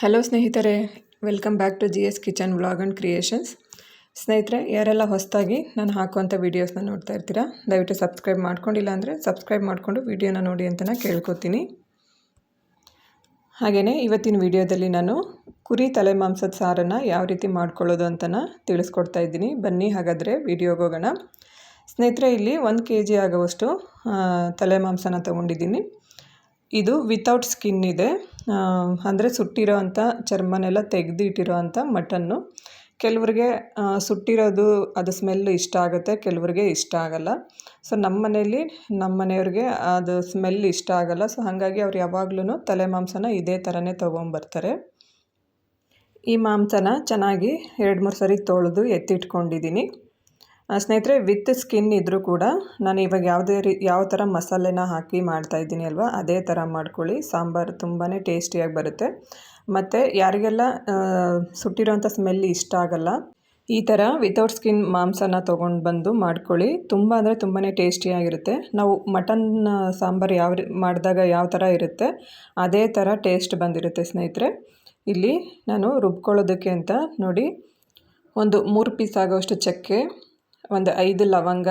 Hello ಸ್ನೇಹಿತರೆ, welcome back to G S kitchen vlog and creations. ಸ್ನೇಹಿತರೆ, ಯಾರೆಲ್ಲ ಹೊಸದಾಗಿ ನಾನು ಹಾಕುವಂಥ ವೀಡಿಯೋಸ್ನ ನೋಡ್ತಾ ಇರ್ತೀರಾ, ದಯವಿಟ್ಟು ಸಬ್ಸ್ಕ್ರೈಬ್ ಮಾಡ್ಕೊಂಡಿಲ್ಲ ಅಂದರೆ ಸಬ್ಸ್ಕ್ರೈಬ್ ಮಾಡಿಕೊಂಡು ವೀಡಿಯೋನ ನೋಡಿ ಅಂತ ಕೇಳ್ಕೊತೀನಿ. ಹಾಗೆಯೇ ಇವತ್ತಿನ ವಿಡಿಯೋದಲ್ಲಿ ನಾನು ಕುರಿ ತಲೆ ಮಾಂಸದ ಸಾರನ್ನು ಯಾವ ರೀತಿ ಮಾಡ್ಕೊಳ್ಳೋದು ಅಂತನ ತಿಳಿಸ್ಕೊಡ್ತಾ ಇದ್ದೀನಿ. ಬನ್ನಿ ಹಾಗಾದರೆ ವಿಡಿಯೋಗೆ ಹೋಗೋಣ. ಸ್ನೇಹಿತರೆ, ಇಲ್ಲಿ ಒಂದು ಕೆ ಜಿ ಆಗುವಷ್ಟು ತಲೆ ಮಾಂಸನ ತೊಗೊಂಡಿದ್ದೀನಿ. ಇದು ವಿತೌಟ್ ಸ್ಕಿನ್ ಇದೆ. ಅಂದರೆ ಸುಟ್ಟಿರೋ ಅಂಥ ಚರ್ಮನೆಲ್ಲ ತೆಗೆದು ಇಟ್ಟಿರೋ ಅಂಥ ಮಟನ್ನು. ಕೆಲವ್ರಿಗೆ ಸುಟ್ಟಿರೋದು ಅದು ಸ್ಮೆಲ್ ಇಷ್ಟ ಆಗುತ್ತೆ, ಕೆಲವ್ರಿಗೆ ಇಷ್ಟ ಆಗಲ್ಲ. ಸೊ ನಮ್ಮ ಮನೆಯಲ್ಲಿ ನಮ್ಮ ಮನೆಯವ್ರಿಗೆ ಅದು ಸ್ಮೆಲ್ ಇಷ್ಟ ಆಗಲ್ಲ. ಸೊ ಹಾಗಾಗಿ ಅವ್ರು ಯಾವಾಗ್ಲೂ ತಲೆ ಮಾಂಸನ ಇದೇ ಥರನೇ ತೊಗೊಂಬರ್ತಾರೆ. ಈ ಮಾಂಸನ ಚೆನ್ನಾಗಿ ಎರಡು ಮೂರು ಸರಿ ತೊಳೆದು ಎತ್ತಿಟ್ಕೊಂಡಿದ್ದೀನಿ. ಸ್ನೇಹಿತರೆ, ವಿತ್ ಸ್ಕಿನ್ ಇದ್ದರೂ ಕೂಡ ನಾನು ಇವಾಗ ಯಾವುದೇ ರೀ, ಯಾವ ಥರ ಮಸಾಲೆನ ಹಾಕಿ ಮಾಡ್ತಾಯಿದ್ದೀನಿ ಅಲ್ವಾ, ಅದೇ ಥರ ಮಾಡ್ಕೊಳ್ಳಿ. ಸಾಂಬಾರು ತುಂಬಾ ಟೇಸ್ಟಿಯಾಗಿ ಬರುತ್ತೆ. ಮತ್ತು ಯಾರಿಗೆಲ್ಲ ಸುಟ್ಟಿರೋಂಥ ಸ್ಮೆಲ್ ಇಷ್ಟ ಆಗಲ್ಲ, ಈ ಥರ ವಿತೌಟ್ ಸ್ಕಿನ್ ಮಾಂಸನ ತೊಗೊಂಡು ಬಂದು ಮಾಡ್ಕೊಳ್ಳಿ. ತುಂಬ ಅಂದರೆ ತುಂಬಾ ಟೇಸ್ಟಿಯಾಗಿರುತ್ತೆ. ನಾವು ಮಟನ್ ಸಾಂಬಾರು ಯಾವ ಮಾಡಿದಾಗ ಯಾವ ಥರ ಇರುತ್ತೆ, ಅದೇ ಥರ ಟೇಸ್ಟ್ ಬಂದಿರುತ್ತೆ ಸ್ನೇಹಿತರೆ. ಇಲ್ಲಿ ನಾನು ರುಬ್ಕೊಳ್ಳೋದಕ್ಕೆ ಅಂತ ನೋಡಿ, ಒಂದು ಮೂರು ಪೀಸ್ ಆಗೋಷ್ಟು ಚಕ್ಕೆ ಒಂದು ಐದು ಲವಂಗ,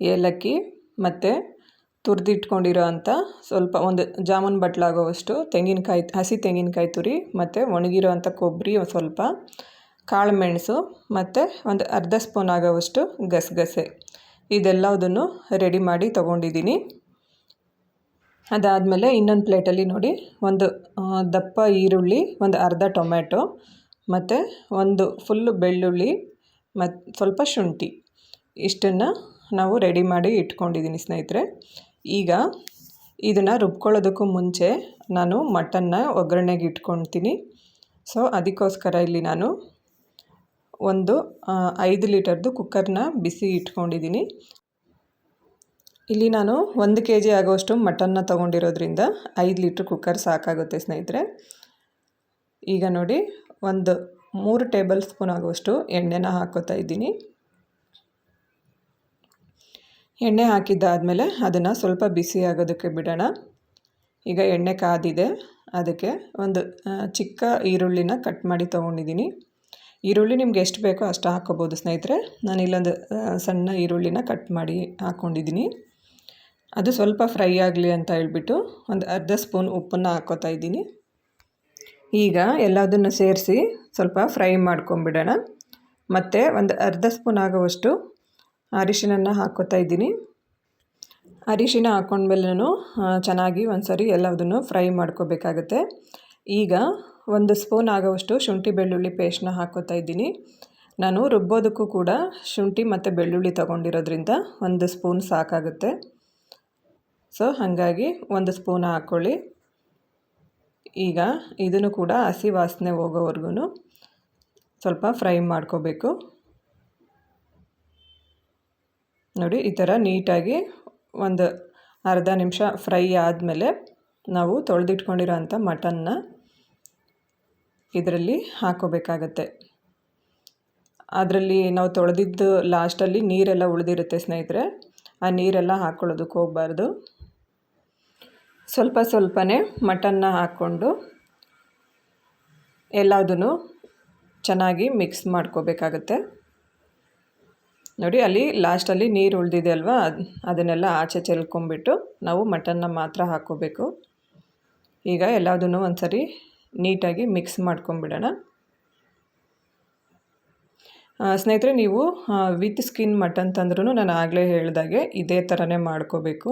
ಏಲಕ್ಕಿ ಮತ್ತು ತುರಿದಿಟ್ಕೊಂಡಿರೋ ಅಂಥ ಸ್ವಲ್ಪ ಒಂದು ಜಾಮೂನ್ ಬಟ್ಲಾಗೋವಷ್ಟು ತೆಂಗಿನಕಾಯಿ, ಹಸಿ ತೆಂಗಿನಕಾಯಿ ತುರಿ ಮತ್ತು ಒಣಗಿರೋ ಅಂಥ ಕೊಬ್ಬರಿ ಸ್ವಲ್ಪ, ಕಾಳು ಮೆಣಸು ಮತ್ತು ಒಂದು ಅರ್ಧ ಸ್ಪೂನ್ ಆಗೋವಷ್ಟು ಗಸಗಸೆ. ಇದೆಲ್ಲದನ್ನು ರೆಡಿ ಮಾಡಿ ತೊಗೊಂಡಿದ್ದೀನಿ. ಅದಾದಮೇಲೆ ಇನ್ನೊಂದು ಪ್ಲೇಟಲ್ಲಿ ನೋಡಿ, ಒಂದು ದಪ್ಪ ಈರುಳ್ಳಿ, ಒಂದು ಅರ್ಧ ಟೊಮೆಟೊ ಮತ್ತು ಒಂದು ಫುಲ್ಲು ಬೆಳ್ಳುಳ್ಳಿ ಮತ್ತು ಸ್ವಲ್ಪ ಶುಂಠಿ. ಇಷ್ಟನ್ನು ನಾವು ರೆಡಿ ಮಾಡಿ ಇಟ್ಕೊಂಡಿದ್ದೀನಿ ಸ್ನೇಹಿತರೆ. ಈಗ ಇದನ್ನು ರುಬ್ಕೊಳ್ಳೋದಕ್ಕೂ ಮುಂಚೆ ನಾನು ಮಟನ್ನ ಒಗ್ಗರಣೆಗೆ ಇಟ್ಕೊತೀನಿ ಸೊ ಅದಕ್ಕೋಸ್ಕರ ಇಲ್ಲಿ ನಾನು ಒಂದು ಐದು ಲೀಟರ್ದು ಕುಕ್ಕರ್ನ ಬಿಸಿ ಇಟ್ಕೊಂಡಿದ್ದೀನಿ ಇಲ್ಲಿ ನಾನು ಒಂದು ಕೆ ಜಿ ಆಗೋಷ್ಟು ಮಟನ್ನ ತೊಗೊಂಡಿರೋದ್ರಿಂದ ಐದು ಲೀಟ್ರ್ ಕುಕ್ಕರ್ ಸಾಕಾಗುತ್ತೆ ಸ್ನೇಹಿತರೆ. ಈಗ ನೋಡಿ, ಒಂದು ಮೂರು ಟೇಬಲ್ ಸ್ಪೂನ್ ಆಗುವಷ್ಟು ಎಣ್ಣೆನ ಹಾಕೋತಾ ಇದ್ದೀನಿ. ಎಣ್ಣೆ ಹಾಕಿದ್ದಾದಮೇಲೆ ಅದನ್ನು ಸ್ವಲ್ಪ ಬಿಸಿ ಆಗೋದಕ್ಕೆ ಬಿಡೋಣ. ಈಗ ಎಣ್ಣೆ ಕಾದಿದೆ. ಅದಕ್ಕೆ ಒಂದು ಚಿಕ್ಕ ಈರುಳ್ಳಿನ ಕಟ್ ಮಾಡಿ ತೊಗೊಂಡಿದ್ದೀನಿ. ಈರುಳ್ಳಿ ನಿಮ್ಗೆ ಎಷ್ಟು ಬೇಕೋ ಅಷ್ಟು ಹಾಕ್ಕೋಬೋದು ಸ್ನೇಹಿತರೆ. ನಾನು ಇಲ್ಲೊಂದು ಸಣ್ಣ ಈರುಳ್ಳಿನ ಕಟ್ ಮಾಡಿ ಹಾಕ್ಕೊಂಡಿದ್ದೀನಿ ಅದು ಸ್ವಲ್ಪ ಫ್ರೈ ಆಗಲಿ ಅಂತ ಹೇಳ್ಬಿಟ್ಟು ಒಂದು ಅರ್ಧ ಸ್ಪೂನ್ ಉಪ್ಪನ್ನು ಹಾಕೋತಾ ಇದ್ದೀನಿ. ಈಗ ಎಲ್ಲದನ್ನು ಸೇರಿಸಿ ಸ್ವಲ್ಪ ಫ್ರೈ ಮಾಡ್ಕೊಂಬಿಡೋಣ. ಮತ್ತು ಒಂದು ಅರ್ಧ ಸ್ಪೂನ್ ಆಗುವಷ್ಟು ಅರಿಶಿನ ಹಾಕ್ಕೋತಾ ಇದ್ದೀನಿ. ಅರಿಶಿನ ಹಾಕ್ಕೊಂಡ್ಮೇಲೆ ಚೆನ್ನಾಗಿ ಒಂದು ಸರಿ ಎಲ್ಲದನ್ನು ಫ್ರೈ ಮಾಡ್ಕೋಬೇಕಾಗತ್ತೆ. ಈಗ ಒಂದು ಸ್ಪೂನ್ ಆಗೋವಷ್ಟು ಶುಂಠಿ ಬೆಳ್ಳುಳ್ಳಿ ಪೇಸ್ಟ್ನ ಹಾಕ್ಕೋತಾ ಇದ್ದೀನಿ. ನಾನು ರುಬ್ಬೋದಕ್ಕೂ ಕೂಡ ಶುಂಠಿ ಮತ್ತು ಬೆಳ್ಳುಳ್ಳಿ ತೊಗೊಂಡಿರೋದ್ರಿಂದ ಒಂದು ಸ್ಪೂನ್ ಸಾಕಾಗುತ್ತೆ. ಸೊ, ಹಾಗಾಗಿ ಒಂದು ಸ್ಪೂನ್ ಹಾಕ್ಕೊಳ್ಳಿ. ಈಗ ಇದನ್ನು ಕೂಡ ಹಸಿ ವಾಸನೆ ಹೋಗೋವರೆಗೂ ಸ್ವಲ್ಪ ಫ್ರೈ ಮಾಡ್ಕೋಬೇಕು. ನೋಡಿ, ಈ ಥರ ನೀಟಾಗಿ ಒಂದು ಅರ್ಧ ನಿಮಿಷ ಫ್ರೈ ಆದಮೇಲೆ ನಾವು ತೊಳೆದಿಟ್ಕೊಂಡಿರೋ ಅಂಥ ಮಟನ್ನ ಇದರಲ್ಲಿ ಹಾಕೋಬೇಕಾಗತ್ತೆ ಅದರಲ್ಲಿ ನಾವು ತೊಳೆದಿದ್ದು ಲಾಸ್ಟಲ್ಲಿ ನೀರೆಲ್ಲ ಉಳಿದಿರುತ್ತೆ ಸ್ನೇಹಿತರೆ, ಆ ನೀರೆಲ್ಲ ಹಾಕ್ಕೊಳ್ಳೋದಕ್ಕೆ ಹೋಗಬಾರ್ದು. ಸ್ವಲ್ಪ ಸ್ವಲ್ಪನೇ ಮಟನ್ನ ಹಾಕ್ಕೊಂಡು ಎಲ್ಲದನ್ನು ಚೆನ್ನಾಗಿ ಮಿಕ್ಸ್ ಮಾಡ್ಕೋಬೇಕಾಗತ್ತೆ. ನೋಡಿ, ಅಲ್ಲಿ ಲಾಸ್ಟಲ್ಲಿ ನೀರು ಉಳಿದಿದೆ ಅಲ್ವಾ? ಅದನ್ನೆಲ್ಲ ಆಚೆ ಚೆಲ್ಕೊಂಬಿಟ್ಟು ನಾವು ಮಟನ್ನ ಮಾತ್ರ ಹಾಕ್ಕೋಬೇಕು. ಈಗ ಎಲ್ಲದನ್ನು ಒಂದು ಸರಿ ನೀಟಾಗಿ ಮಿಕ್ಸ್ ಮಾಡ್ಕೊಂಬಿಡೋಣ ಸ್ನೇಹಿತರೆ, ನೀವು ವಿತ್ ಸ್ಕಿನ್ ಮಟನ್ ತಂದ್ರೂ ನಾನು ಆಗಲೇ ಹೇಳಿದಾಗೆ ಇದೇ ಥರನೇ ಮಾಡ್ಕೋಬೇಕು.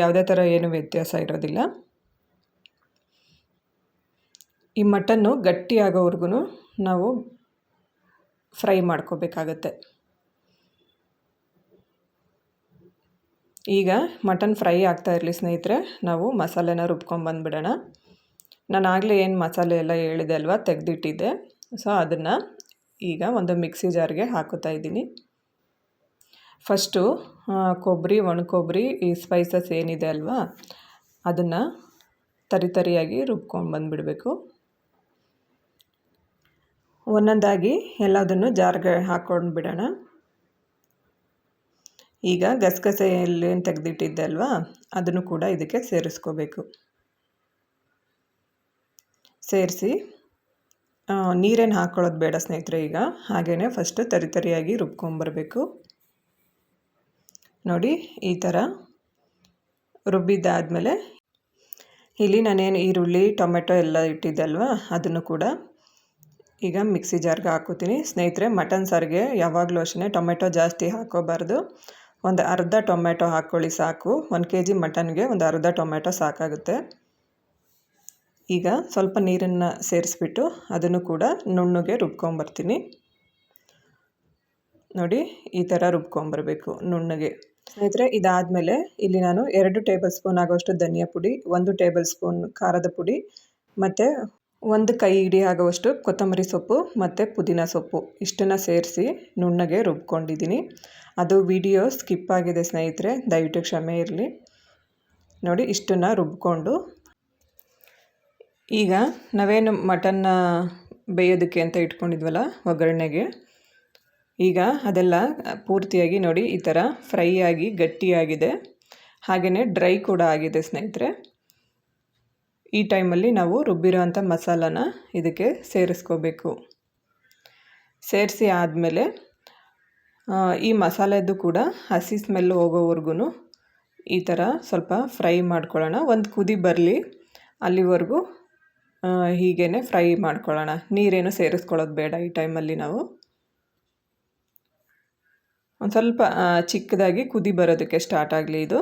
ಯಾವುದೇ ಥರ ಏನು ವ್ಯತ್ಯಾಸ ಇರೋದಿಲ್ಲ. ಈ ಮಟನ್ನು ಗಟ್ಟಿಯಾಗೋವರೆಗೂ ನಾವು ಫ್ರೈ ಮಾಡ್ಕೋಬೇಕಾಗತ್ತೆ. ಈಗ ಮಟನ್ ಫ್ರೈ ಆಗ್ತಾ ಇರಲಿ ಸ್ನೇಹಿತರೆ, ನಾವು ಮಸಾಲೆನ ರುಬ್ಕೊಂಬಂದ್ಬಿಡೋಣ ನಾನು ಆಗಲೇ ಏನು ಮಸಾಲೆ ಎಲ್ಲ ಹೇಳಿದೆ ಅಲ್ವಾ, ತೆಗೆದಿಟ್ಟಿದ್ದೆ. ಸೊ ಅದನ್ನು ಈಗ ಒಂದು ಮಿಕ್ಸಿ ಜಾರ್ಗೆ ಹಾಕೋತಾ ಇದ್ದೀನಿ. ಫಸ್ಟು ಕೊಬ್ಬರಿ ಒಣ ಕೊಬ್ಬರಿ ಈ ಸ್ಪೈಸಸ್ ಏನಿದೆ ಅಲ್ವಾ, ಅದನ್ನು ತರಿ ತರಿಯಾಗಿ ರುಬ್ಕೊಂಡು ಬಂದುಬಿಡಬೇಕು. ಒಂದೊಂದಾಗಿ ಎಲ್ಲದನ್ನು ಜಾರ್ಗೆ ಹಾಕ್ಕೊಂಡು ಬಿಡೋಣ ಈಗ ಗಸಗಸೆಯಲ್ಲಿ ಏನು ತೆಗೆದಿಟ್ಟಿದ್ದೆ ಅಲ್ವಾ ಅದನ್ನು ಕೂಡ ಇದಕ್ಕೆ ಸೇರಿಸ್ಕೋಬೇಕು. ಸೇರಿಸಿ ನೀರೇನು ಹಾಕ್ಕೊಳ್ಳೋದು ಬೇಡ ಸ್ನೇಹಿತರೆ ಈಗ. ಹಾಗೆಯೇ ಫಸ್ಟು ತರಿ ತರಿಯಾಗಿ ರುಬ್ಕೊಂಬರಬೇಕು. ನೋಡಿ, ಈ ಥರ ರುಬ್ಬಿದ್ದಾದಮೇಲೆ ಇಲ್ಲಿ ನಾನೇನು ಈರುಳ್ಳಿ, ಟೊಮೆಟೊ ಎಲ್ಲ ಇಟ್ಟಿದ್ದೆ ಅಲ್ವಾ ಅದನ್ನು ಕೂಡ ಈಗ ಮಿಕ್ಸಿ ಜಾರ್ಗೆ ಹಾಕೋತೀನಿ ಸ್ನೇಹಿತರೆ, ಮಟನ್ ಸಾರಿಗೆ ಯಾವಾಗಲೂ ಅಷ್ಟೇ ಟೊಮೆಟೊ ಜಾಸ್ತಿ ಹಾಕೋಬಾರ್ದು ಒಂದು ಅರ್ಧ ಟೊಮೆಟೊ ಹಾಕ್ಕೊಳ್ಳಿ ಸಾಕು. ಒಂದು ಕೆ ಜಿ ಮಟನ್ಗೆ ಒಂದು ಅರ್ಧ ಟೊಮೆಟೊ ಸಾಕಾಗುತ್ತೆ. ಈಗ ಸ್ವಲ್ಪ ನೀರನ್ನು ಸೇರಿಸ್ಬಿಟ್ಟು ಅದನ್ನು ಕೂಡ ನುಣ್ಣಗೆ ರುಬ್ಕೊಂಬರ್ತೀನಿ. ನೋಡಿ, ಈ ಥರ ರುಬ್ಕೊಂಬರ್ಬೇಕು ನುಣ್ಣಗೆ. ಸ್ನೇಹಿತರೆ, ಇದಾದಮೇಲೆ ಇಲ್ಲಿ ನಾನು ಎರಡು ಟೇಬಲ್ ಸ್ಪೂನ್ ಆಗೋಷ್ಟು ಧನಿಯಾ ಪುಡಿ, ಒಂದು ಟೇಬಲ್ ಸ್ಪೂನ್ ಖಾರದ ಪುಡಿ, ಮತ್ತು ಒಂದು ಕೈ ಹಿಡಿ ಆಗುವಷ್ಟು ಕೊತ್ತಂಬರಿ ಸೊಪ್ಪು ಮತ್ತು ಪುದೀನ ಸೊಪ್ಪು ಇಷ್ಟನ್ನು ಸೇರಿಸಿ ನುಣ್ಣಗೆ ರುಬ್ಕೊಂಡಿದ್ದೀನಿ. ಅದು ವಿಡಿಯೋ ಸ್ಕಿಪ್ ಆಗಿದೆ ಸ್ನೇಹಿತರೆ, ದಯವಿಟ್ಟು ಕ್ಷಮೆ ಇರಲಿ. ನೋಡಿ, ಇಷ್ಟನ್ನು ರುಬ್ಕೊಂಡು. ಈಗ ನಾವೇನು ಮಟನ್ನ ಬೇಯೋದಕ್ಕೆ ಅಂತ ಇಟ್ಕೊಂಡಿದ್ವಲ್ಲ, ಒಗ್ಗರಣೆಗೆ. ಈಗ ಅದೆಲ್ಲ ಪೂರ್ತಿಯಾಗಿ ನೋಡಿ, ಈ ಥರ ಫ್ರೈ ಆಗಿ ಗಟ್ಟಿಯಾಗಿದೆ. ಹಾಗೆಯೇ ಡ್ರೈ ಕೂಡ ಆಗಿದೆ ಸ್ನೇಹಿತರೆ. ಈ ಟೈಮಲ್ಲಿ ನಾವು ರುಬ್ಬಿರೋವಂಥ ಮಸಾಲಾನ ಇದಕ್ಕೆ ಸೇರಿಸ್ಕೋಬೇಕು. ಸೇರಿಸಿ ಆದಮೇಲೆ ಈ ಮಸಾಲೆದು ಕೂಡ ಹಸಿ ಸ್ಮೆಲ್ ಹೋಗೋವರೆಗೂ ಈ ಥರ ಸ್ವಲ್ಪ ಫ್ರೈ ಮಾಡ್ಕೊಳ್ಳೋಣ. ಒಂದು ಕುದಿ ಬರಲಿ, ಅಲ್ಲಿವರೆಗೂ ಹೀಗೇ ಫ್ರೈ ಮಾಡ್ಕೊಳ್ಳೋಣ. ನೀರೇನು ಸೇರಿಸ್ಕೊಳ್ಳೋದು ಬೇಡ ಈ ಟೈಮಲ್ಲಿ ನಾವು. ಒಂದು ಸ್ವಲ್ಪ ಚಿಕ್ಕದಾಗಿ ಕುದಿ ಬರೋದಕ್ಕೆ ಸ್ಟಾರ್ಟ್ ಆಗಲಿ ಇದು.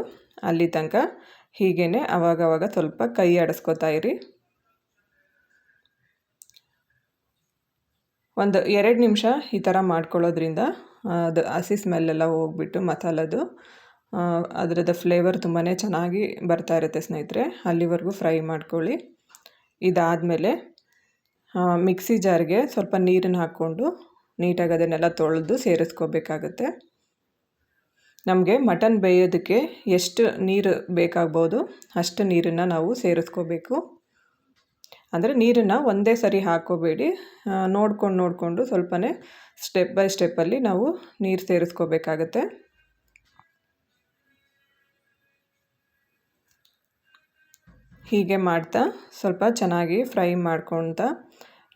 ಅಲ್ಲಿ ತನಕ ಹೀಗೇ ಅವಾಗವಾಗ ಸ್ವಲ್ಪ ಕೈ ಆಡಿಸ್ಕೊತಾ ಇರಿ. ಒಂದು ಎರಡು ನಿಮಿಷ ಈ ಥರ ಮಾಡ್ಕೊಳ್ಳೋದ್ರಿಂದ ಅದು ಹಸಿ ಸ್ಮೆಲ್ಲೆಲ್ಲ ಹೋಗ್ಬಿಟ್ಟು ಮಸಾಲದು ಅದರದ್ದು ಫ್ಲೇವರ್ ತುಂಬಾ ಚೆನ್ನಾಗಿ ಬರ್ತಾ ಇರುತ್ತೆ ಸ್ನೇಹಿತರೆ. ಅಲ್ಲಿವರೆಗೂ ಫ್ರೈ ಮಾಡ್ಕೊಳ್ಳಿ. ಇದಾದಮೇಲೆ ಮಿಕ್ಸಿ ಜಾರ್ಗೆ ಸ್ವಲ್ಪ ನೀರನ್ನು ಹಾಕ್ಕೊಂಡು ನೀಟಾಗಿ ಅದನ್ನೆಲ್ಲ ತೊಳೆದು ಸೇರಿಸ್ಕೋಬೇಕಾಗತ್ತೆ. ನಮಗೆ ಮಟನ್ ಬೇಯೋದಕ್ಕೆ ಎಷ್ಟು ನೀರು ಬೇಕಾಗ್ಬೋದು, ಅಷ್ಟು ನೀರನ್ನು ನಾವು ಸೇರಿಸ್ಕೋಬೇಕು. ಅಂದರೆ ನೀರನ್ನು ಒಂದೇ ಸರಿ ಹಾಕೋಬೇಡಿ ನೋಡ್ಕೊಂಡು ನೋಡಿಕೊಂಡು ಸ್ವಲ್ಪನೇ ಸ್ಟೆಪ್ ಬೈ ಸ್ಟೆಪ್ಪಲ್ಲಿ ನಾವು ನೀರು ಸೇರಿಸ್ಕೋಬೇಕಾಗತ್ತೆ. ಹೀಗೆ ಮಾಡ್ತಾ ಸ್ವಲ್ಪ ಚೆನ್ನಾಗಿ ಫ್ರೈ ಮಾಡ್ಕೊತ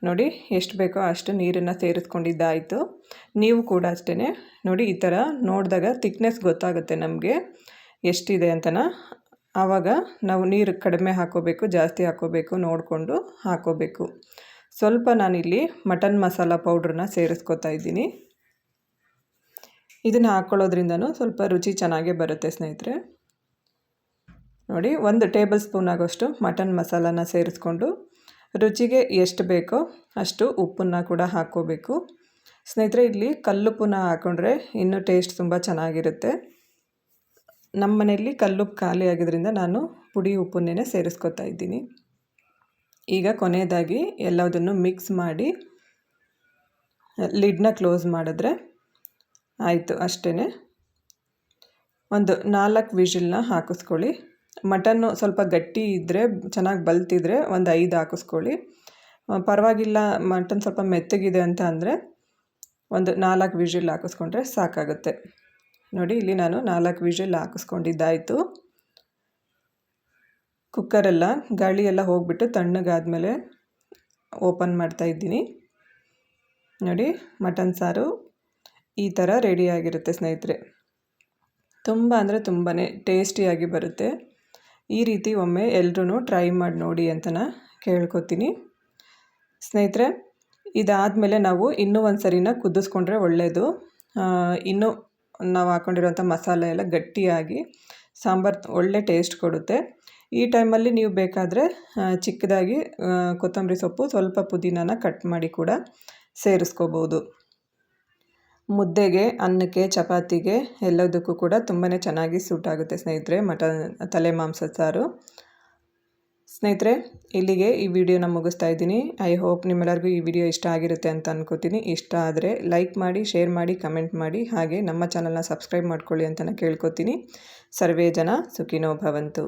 ನೋಡಿ ಎಷ್ಟು ಬೇಕೋ ಅಷ್ಟು ನೀರನ್ನು ಸೇರಿಸ್ಕೊಂಡಿದ್ದಾಯಿತು. ನೀವು ಕೂಡ ಅಷ್ಟೇ ನೋಡಿ ಈ ಥರ ನೋಡಿದಾಗ ತಿಕ್ನೆಸ್ ಗೊತ್ತಾಗುತ್ತೆ ನಮಗೆ ಎಷ್ಟಿದೆ ಅಂತನ. ಆವಾಗ ನಾವು ನೀರು ಕಡಿಮೆ ಹಾಕೋಬೇಕು, ಜಾಸ್ತಿ ಹಾಕೋಬೇಕು, ನೋಡಿಕೊಂಡು ಹಾಕೋಬೇಕು. ಸ್ವಲ್ಪ ನಾನಿಲ್ಲಿ ಮಟನ್ ಮಸಾಲ ಪೌಡ್ರನ್ನ ಸೇರಿಸ್ಕೊತಾ ಇದ್ದೀನಿ. ಇದನ್ನು ಹಾಕ್ಕೊಳ್ಳೋದ್ರಿಂದನೂ ಸ್ವಲ್ಪ ರುಚಿ ಚೆನ್ನಾಗೇ ಬರುತ್ತೆ ಸ್ನೇಹಿತರೆ. ನೋಡಿ ಒಂದು ಟೇಬಲ್ ಸ್ಪೂನ್ ಆಗೋಷ್ಟು ಮಟನ್ ಮಸಾಲಾನ ಸೇರಿಸ್ಕೊಂಡು ರುಚಿಗೆ ಎಷ್ಟು ಬೇಕೋ ಅಷ್ಟು ಉಪ್ಪನ್ನ ಕೂಡ ಹಾಕ್ಕೋಬೇಕು. ಸ್ನೇಹಿತರೆ, ಇಲ್ಲಿ ಕಲ್ಲುಪ್ಪನ್ನ ಹಾಕ್ಕೊಂಡ್ರೆ ಇನ್ನೂ ಟೇಸ್ಟ್ ತುಂಬ ಚೆನ್ನಾಗಿರುತ್ತೆ. ನಮ್ಮ ಮನೆಯಲ್ಲಿ ಕಲ್ಲುಪ್ಪು ಖಾಲಿ ಆಗಿದ್ದರಿಂದ ನಾನು ಪುಡಿ ಉಪ್ಪನ್ನೇ ಸೇರಿಸ್ಕೊತಾ ಇದ್ದೀನಿ. ಈಗ ಕೊನೆಯದಾಗಿ ಎಲ್ಲದನ್ನು ಮಿಕ್ಸ್ ಮಾಡಿ ಲಿಡ್ನ ಕ್ಲೋಸ್ ಮಾಡಿದ್ರೆ ಆಯಿತು ಅಷ್ಟೇ ಒಂದು ನಾಲ್ಕು ವಿಷಿಲ್ನ ಹಾಕಿಸ್ಕೊಳ್ಳಿ. ಮಟನ್ನು ಸ್ವಲ್ಪ ಗಟ್ಟಿ ಇದ್ದರೆ ಚೆನ್ನಾಗಿ ಬಲ್ತಿದ್ರೆ ಒಂದು ಐದು ಹಾಕಿಸ್ಕೊಳ್ಳಿ. ಪರವಾಗಿಲ್ಲ, ಮಟನ್ ಸ್ವಲ್ಪ ಮೆತ್ತಗಿದೆ ಅಂತ ಅಂದರೆ ಒಂದು ನಾಲ್ಕು ವಿಜಿಲ್ ಹಾಕಿಸ್ಕೊಂಡ್ರೆ ಸಾಕಾಗುತ್ತೆ. ನೋಡಿ, ಇಲ್ಲಿ ನಾನು ನಾಲ್ಕು ವಿಜಿಲ್ ಹಾಕಿಸ್ಕೊಂಡಿದ್ದಾಯಿತು. ಕುಕ್ಕರೆಲ್ಲ ಗಾಳಿ ಎಲ್ಲ ಹೋಗಿಬಿಟ್ಟು ತಣ್ಣಗಾದಮೇಲೆ ಓಪನ್ ಮಾಡ್ತಾಯಿದ್ದೀನಿ ನೋಡಿ, ಮಟನ್ ಸಾರು ಈ ಥರ ರೆಡಿಯಾಗಿರುತ್ತೆ ಸ್ನೇಹಿತರೆ. ತುಂಬ ಅಂದರೆ ತುಂಬಾ ಟೇಸ್ಟಿಯಾಗಿ ಬರುತ್ತೆ. ಈ ರೀತಿ ಒಮ್ಮೆ ಎಲ್ರೂ ಟ್ರೈ ಮಾಡಿ ನೋಡಿ ಅಂತ ಕೇಳ್ಕೊತೀನಿ. ಸ್ನೇಹಿತರೆ, ಇದಾದಮೇಲೆ ನಾವು ಇನ್ನೂ ಒಂದು ಸರಿನ ಕುದಿಸ್ಕೊಂಡ್ರೆ ಒಳ್ಳೆಯದು ಇನ್ನೂ ನಾವು ಹಾಕ್ಕೊಂಡಿರೋಂಥ ಮಸಾಲೆ ಎಲ್ಲ ಗಟ್ಟಿಯಾಗಿ ಸಾಂಬಾರು ಒಳ್ಳೆ ಟೇಸ್ಟ್ ಕೊಡುತ್ತೆ. ಈ ಟೈಮಲ್ಲಿ ನೀವು ಬೇಕಾದರೆ ಚಿಕ್ಕದಾಗಿ ಕೊತ್ತಂಬರಿ ಸೊಪ್ಪು ಸ್ವಲ್ಪ ಪುದೀನಾನ ಕಟ್ ಮಾಡಿ ಕೂಡ ಸೇರಿಸ್ಕೋಬೋದು. ಮುದ್ದೆಗೆ, ಅನ್ನಕ್ಕೆ, ಚಪಾತಿಗೆ ಎಲ್ಲದಕ್ಕೂ ಕೂಡ ತುಂಬಾ ಚೆನ್ನಾಗಿ ಸೂಟ್ ಆಗುತ್ತೆ ಸ್ನೇಹಿತರೆ, ಮಟನ್, ತಲೆ ಮಾಂಸ ಸಾರು. ಸ್ನೇಹಿತರೆ, ಇಲ್ಲಿಗೆ ಈ ವಿಡಿಯೋನ ಮುಗಿಸ್ತಾ ಇದ್ದೀನಿ. ಐ ಹೋಪ್ ನಿಮ್ಮೆಲ್ಲರಿಗೂ ಈ ವಿಡಿಯೋ ಇಷ್ಟ ಆಗಿರುತ್ತೆ ಅಂತ ಅನ್ಕೋತೀನಿ. ಇಷ್ಟ ಆದರೆ ಲೈಕ್ ಮಾಡಿ ಶೇರ್ ಮಾಡಿ ಕಮೆಂಟ್ ಮಾಡಿ, ಹಾಗೆ ನಮ್ಮ ಚಾನಲ್ನ ಸಬ್ಸ್ಕ್ರೈಬ್ ಮಾಡ್ಕೊಳ್ಳಿ ಅಂತ ಕೇಳ್ಕೊತೀನಿ. ಸರ್ವೇ ಜನ ಸುಖಿನೋ ಭವಂತು.